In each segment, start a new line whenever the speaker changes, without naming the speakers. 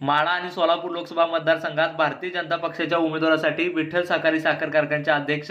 माळा आणि सोलापूर लोकसभा मतदारसंघात भारतीय जनता पक्षाच्या उमेदवारासाठी विठ्ठल साखरी साखर कारखान्याचे अध्यक्ष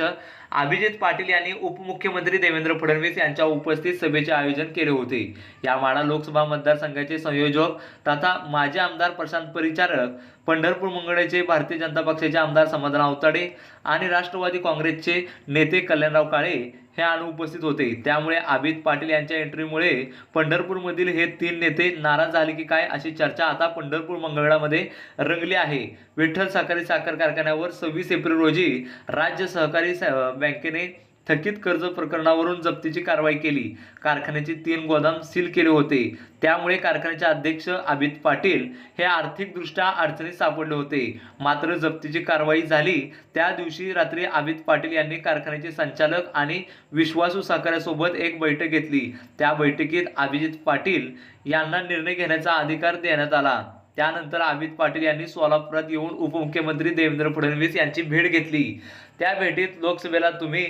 अभिजित पाटील यांनी उपमुख्यमंत्री देवेंद्र फडणवीस यांच्या उपस्थित सभेचे आयोजन केले होते. या माळा लोकसभा मतदारसंघाचे संयोजक तथा माजी आमदार प्रशांत परिचारक पंढरपूर मुंगड्याचे भारतीय जनता पक्षाचे आमदार समाधान अवताडे आणि राष्ट्रवादी काँग्रेसचे नेते कल्याणराव काळे हे अनुपस्थित होते. त्यामुळे अभित पाटील यांच्या एंट्रीमुळे पंढरपूरमधील हे तीन नेते नाराज झाले की काय अशी चर्चा आता पंढरपूर मंगळामध्ये रंगली आहे. विठ्ठल साखरी साखर कारखान्यावर सव्वीस एप्रिल रोजी राज्य सहकारी स- बँकेने थकीत कर्ज प्रकरणावरून जप्तीची कारवाई केली. कारखान्याचे तीन गोदाम सील केले होते. त्यामुळे कारखान्याचे अध्यक्ष अभित पाटील हे आर्थिकदृष्ट्या अडचणीत सापडले होते. मात्र जप्तीची कारवाई झाली. त्या दिवशी रात्री अभित पाटील यांनी कारखान्याचे संचालक आणि विश्वासू सहकार्यासोबत एक बैठक घेतली. त्या बैठकीत अभिजित पाटील यांना निर्णय घेण्याचा अधिकार देण्यात आला. त्यानंतर अमित पाटील यांनी सोलापुरात येऊन उपमुख्यमंत्री देवेंद्र फडणवीस यांची भेट घेतली. त्या भेटीत लोकसभेला तुम्ही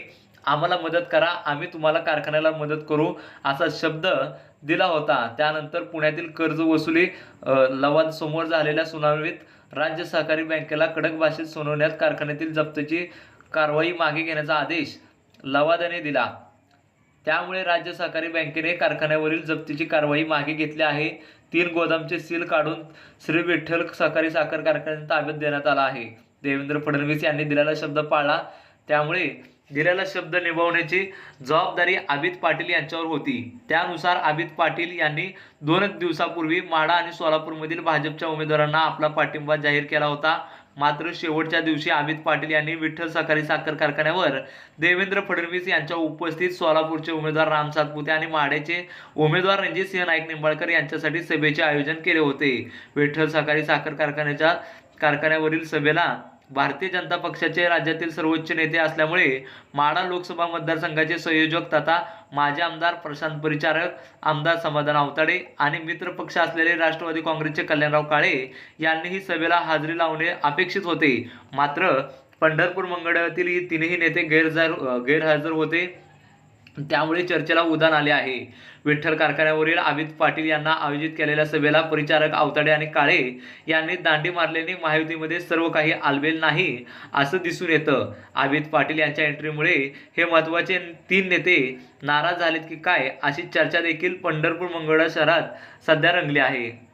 आम्हाला मदत करा आम्ही तुम्हाला कारखान्याला मदत करू असा शब्द दिला होता. त्यानंतर पुण्यातील कर्ज वसुली अ, लवाद समोर झालेल्या सुनावणीत राज्य सहकारी बँकेला कडक भाषेत सुनावण्यात कारखान्यातील जप्तीची कारवाई मागे घेण्याचा आदेश लवादाने दिला. त्यामुळे राज्य सहकारी बँकेने कारखान्यावरील जप्तीची कारवाई मागे घेतली आहे. तीन गोदामचे सील काढून श्री विठ्ठल सहकारी साखर कारखान्यात ताब्यात देण्यात आला आहे. देवेंद्र फडणवीस यांनी दिलेला शब्द पाळला. त्यामुळे दिलेला शब्द निभावण्याची जबाबदारी आबित पाटील यांच्यावर होती. त्यानुसार आबित पाटील यांनी दोनच दिवसापूर्वी माढा आणि सोलापूरमधील भाजपच्या उमेदवारांना आपला पाठिंबा जाहीर केला होता. मात्र शेवटच्या दिवशी अमित पाटील यांनी विठ्ठल सहकारी साखर कारखान्यावर देवेंद्र फडणवीस यांच्या उपस्थित सोलापूरचे उमेदवार राम सातपुते आणि माडेचे उमेदवार रणजित सिंह नाईक निंबाळकर यांच्यासाठी सभेचे आयोजन केले होते. विठ्ठल सहकारी साखर कारखान्याच्या कारखान्यावरील सभेला भारतीय जनता पक्षाचे राज्यातील सर्वोच्च नेते असल्यामुळे माडा लोकसभा मतदारसंघाचे संयोजक तथा माजी आमदार प्रशांत परिचारक आमदार समाधान आवताडे आणि मित्र पक्ष असलेले राष्ट्रवादी काँग्रेसचे कल्याणराव काळे यांनीही सभेला हाजरी लावणे अपेक्षित होते. मात्र पंढरपूर मंगळातील ही तिन्ही नेते गैरहजर गैरहजर होते. त्यामुळे चर्चेला उधाण आले आहे. विठ्ठल कारखान्यावरील अमित पाटील यांना आयोजित केलेल्या सभेला परिचारक आवताडे आणि काळे यांनी दांडी मारल्याने महायुतीमध्ये सर्व काही आलबेल नाही असं दिसून येतं. अमित पाटील यांच्या एंट्रीमुळे हे महत्त्वाचे तीन नेते नाराज झालेत की काय अशी चर्चा देखील पंढरपूर मंगळा शहरात सध्या रंगली आहे.